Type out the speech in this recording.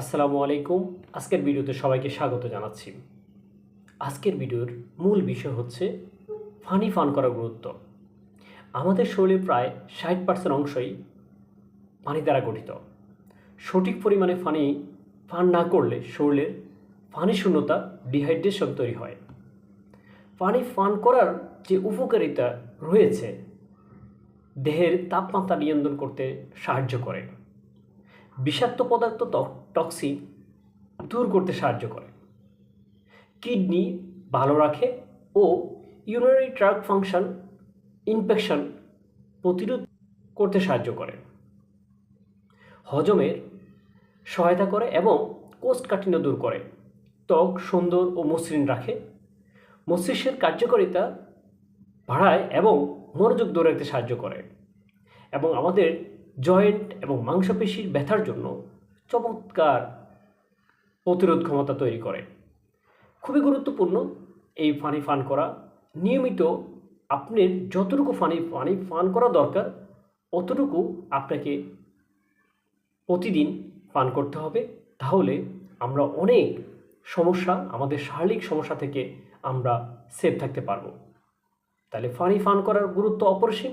আসসালামু আলাইকুম। আজকের ভিডিওতে সবাইকে স্বাগত জানাচ্ছি। আজকের ভিডিওর মূল বিষয় হচ্ছে ফানি ফান করার গুরুত্ব। আমাদের শরীরে প্রায় ষাট পার্সেন্ট অংশই পানি দ্বারা গঠিত। সঠিক পরিমাণে ফানি ফান না করলে শরীরের পানি শূন্যতা ডিহাইড্রেশন তৈরি হয়। পানি ফান করার যে উপকারিতা রয়েছে, দেহের তাপমাত্রা নিয়ন্ত্রণ করতে সাহায্য করে। বিষাক্ত পদার্থ টক্সিন দূর করতে সাহায্য করে। কিডনি ভালো রাখে ও ইউরিনারি ট্রাক ফাংশন ইনফেকশন প্রতিরোধ করতে সাহায্য করে। হজমের সহায়তা করে এবং কোষ্ঠকাঠিন্য দূর করে। ত্বক সুন্দর ও মসৃণ রাখে। মস্তিষ্কের কার্যকারিতা বাড়ায় এবং মনোযোগ ধরে রাখতে সাহায্য করে। এবং আমাদের জয়েন্ট এবং মাংসপেশির ব্যথার জন্য চমৎকার প্রতিরোধ ক্ষমতা তৈরি করে। খুবই গুরুত্বপূর্ণ এই ফানি ফান করা। নিয়মিত আপনার যতটুকু ফানি ফানি পান করা দরকার, অতটুকু আপনাকে প্রতিদিন পান করতে হবে। তাহলে আমরা অনেক সমস্যা, আমাদের শারীরিক সমস্যা থেকে আমরা সেফ থাকতে পারব। তাহলে ফানি ফান করার গুরুত্ব অপরিসীম।